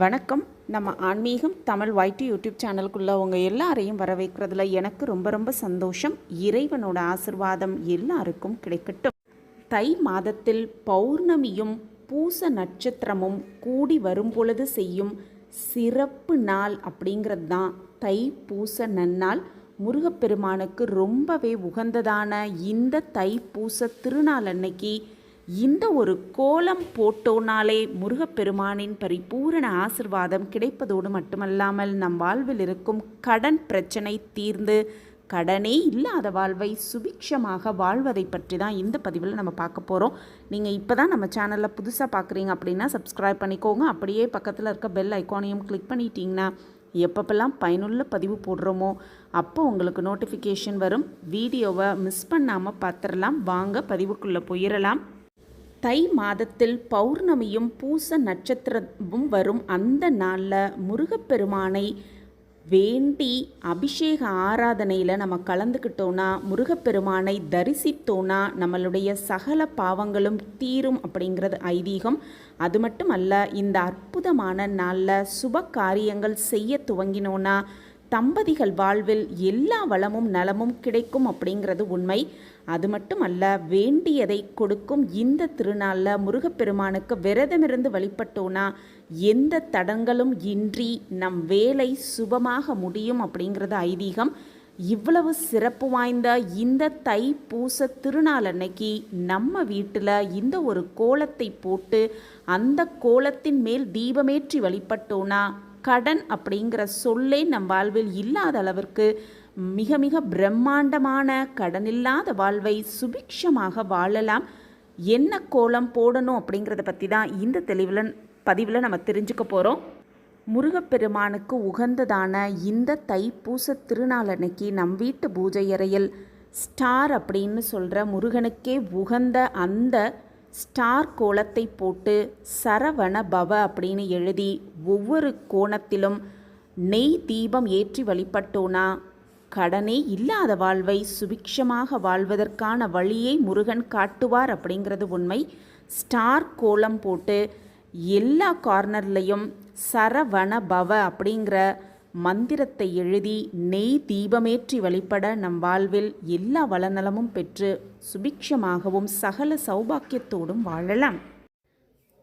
வணக்கம். நம்ம ஆன்மீகம் தமிழ் ஒய்டி யூடியூப் சேனலுக்குள்ளே உங்கள் எல்லாரையும் வரவேற்கிறதுல எனக்கு ரொம்ப ரொம்ப சந்தோஷம். இறைவனோட ஆசிர்வாதம் எல்லாருக்கும் கிடைக்கட்டும். தை மாதத்தில் பௌர்ணமியும் பூச நட்சத்திரமும் கூடி வரும் பொழுது செய்யும் சிறப்பு நாள் அப்படிங்கிறது தான் தை பூச நன்னாள். முருகப்பெருமானுக்கு ரொம்பவே உகந்ததான இந்த தை பூச திருநாள் அன்னைக்கு இந்த ஒரு கோலம் போட்டோனாலே முருகப்பெருமானின் பரிபூரண ஆசிர்வாதம் கிடைப்பதோடு மட்டுமல்லாமல் நம் வாழ்வில் இருக்கும் கடன் பிரச்சனை தீர்ந்து கடனே இல்லாத வாழ்வை சுபிக்ஷமாக வாழ்வதை பற்றி தான் இந்த பதிவில் நம்ம பார்க்க போகிறோம் நீங்கள் இப்போ தான் நம்ம சேனலில் புதுசாக பார்க்குறீங்க அப்படின்னா சப்ஸ்கிரைப் பண்ணிக்கோங்க. அப்படியே பக்கத்தில் இருக்க பெல் ஐக்கானையும் கிளிக் பண்ணிட்டீங்கன்னா எப்பப்பெல்லாம் பயனுள்ள பதிவு போடுறோமோ அப்போ உங்களுக்கு நோட்டிஃபிகேஷன் வரும். வீடியோவை மிஸ் பண்ணாமல் பார்த்துடலாம். வாங்க பதிவுக்குள்ளே போயிடலாம். தை மாதத்தில் பௌர்ணமியும் பூச நட்சத்திரமும் வரும் அந்த நாளில் முருகப்பெருமானை வேண்டி அபிஷேக ஆராதனையில் நம்ம கலந்துக்கிட்டோன்னா முருகப்பெருமானை தரிசித்தோன்னா நம்மளுடைய சகல பாவங்களும் தீரும் அப்படிங்கிறது ஐதீகம். அது மட்டும் அல்ல இந்த அற்புதமான நாளில் சுப காரியங்கள் செய்ய துவங்கினோன்னா தம்பதிகள் வாழ்வில் எல்லா வளமும் நலமும் கிடைக்கும் அப்படிங்கிறது உண்மை. அது மட்டும் அல்ல வேண்டியதை கொடுக்கும் இந்த திருநாளில் முருகப்பெருமானுக்கு விரதமிருந்து வழிபட்டோன்னா எந்த தடங்களும் இன்றி நம் வேலை சுபமாக முடியும் அப்படிங்கிறது ஐதீகம். இவ்வளவு சிறப்பு வாய்ந்த இந்த தை பூச திருநாள் அன்னைக்கு நம்ம வீட்டில் இந்த ஒரு கோலத்தை போட்டு அந்த கோலத்தின் மேல் தீபமேற்றி வழிபட்டோன்னா கடன் அப்படிங்கிற சொல்லே நம் வாழ்வில் இல்லாத அளவிற்கு மிக மிக பிரம்மாண்டமான கடனில்லாத வாழ்வை சுபிக்ஷமாக வாழலாம். என்ன கோலம் போடணும் அப்படிங்கிறத பற்றி தான் இந்த தெளிவில் பதிவில் நம்ம தெரிஞ்சுக்க போகிறோம் முருகப்பெருமானுக்கு உகந்ததான இந்த தைப்பூச திருநாள் அன்னைக்கு நம் வீட்டு பூஜை அறையில் ஸ்டார் அப்படின்னு சொல்கிற முருகனுக்கே உகந்த அந்த ஸ்டார் கோலத்தை போட்டு சரவண பவ அப்படின்னு எழுதி ஒவ்வொரு கோணத்திலும் நெய் தீபம் ஏற்றி வழிபட்டோனா கடனே இல்லாத வாழ்வை சுபிக்ஷமாக வாழ்வதற்கான வழியை முருகன் காட்டுவார் அப்படிங்கிறது உண்மை. ஸ்டார் கோலம் போட்டு எல்லா கார்னர்லையும் சரவண பவ அப்படிங்கிற மந்திரத்தை எழுதி நெய் தீபமேற்றி வழிபட நம் வாழ்வில் எல்லா வளநலமும் பெற்று சுபிக்ஷமாகவும் சகல சௌபாக்கியத்தோடும் வாழலாம்.